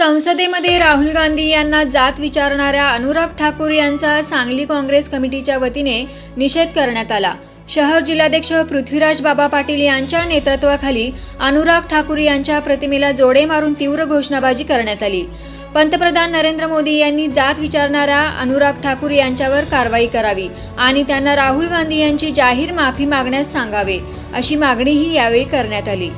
संसदेमध्ये राहुल गांधी यांना जात विचारणाऱ्या अनुराग ठाकूर यांचा सांगली काँग्रेस कमिटीच्या वतीने निषेध करण्यात आला. शहर जिल्हाध्यक्ष पृथ्वीराज बाबा पाटील यांच्या नेतृत्वाखाली अनुराग ठाकूर यांच्या प्रतिमेला जोडे मारून तीव्र घोषणाबाजी करण्यात आली. पंतप्रधान नरेंद्र मोदी यांनी जात विचारणाऱ्या अनुराग ठाकूर यांच्यावर कारवाई करावी आणि त्यांना राहुल गांधी यांची जाहीर माफी मागण्यास सांगावे अशी मागणीही यावेळी करण्यात आली.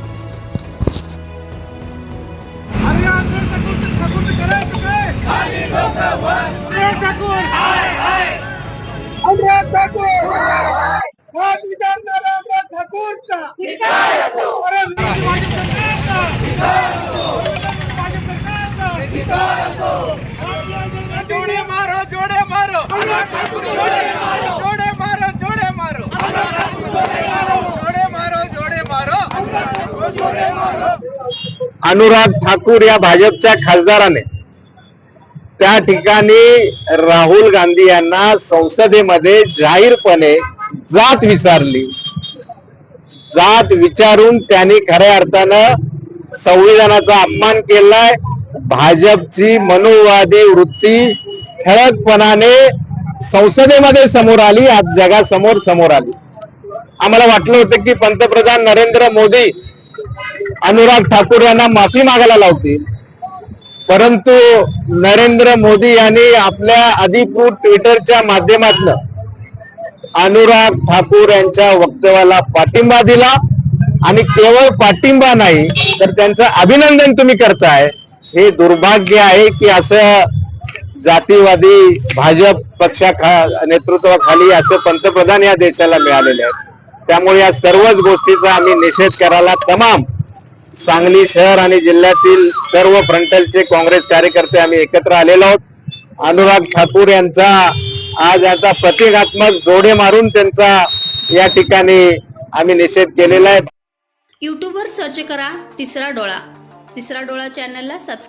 जोडे मारो जोडे मारो अनुराग ठाकूर जोडे मारो जोडे मारो जोडे मारो अनुराग ठाकूर जोडे मारो जोडे मारो जोडे मारो अनुराग ठाकूर या भाजपच्या खासदाराने. त्या ठिकाणी राहुल गांधी यांना संसदेमध्ये जाहीरपणे जात विचारली जात विचारून त्यांनी खऱ्या अर्थानं संविधानाचा अपमान केलाय. भाजपची मनोवादी वृत्ती ठळकपणाने संसदेमध्ये समोर आली आज जगासमोर समोर आली. आम्हाला वाटलं होतं की पंतप्रधान नरेंद्र मोदी अनुराग ठाकूर यांना माफी मागायला लावतील. परंतु नरेंद्र मोदी यांनी आपल्या अधिकृत ट्विटरच्या माध्यमातून अनुराग ठाकूर यांच्या वक्तव्याला पाठिंबा दिला. आणि केवळ पाठिंबा नाही तर त्यांचं अभिनंदन तुम्ही करताय. हे दुर्भाग्य आहे की असं जातीवादी भाजप पक्षा नेतृत्वाखाली असं पंतप्रधान या देशाला मिळालेले आहेत. त्यामुळे या सर्वच गोष्टीचा आम्ही निषेध करायला तमाम सांगली शहर आणि जिल्ह्यातील सर्व फ्रंटलचे काँग्रेस कार्यकर्ते आम्ही एकत्र आलेलो आहोत. अनुराग ठाकूर यांचा आज याचा प्रतिकात्मक जोडे मारून त्यांचा या ठिकाणी आम्ही निषेध केलेला आहे. युट्यूबवर सर्च करा तिसरा डोळा. तिसरा डोळा चॅनलला सबस्क्राईब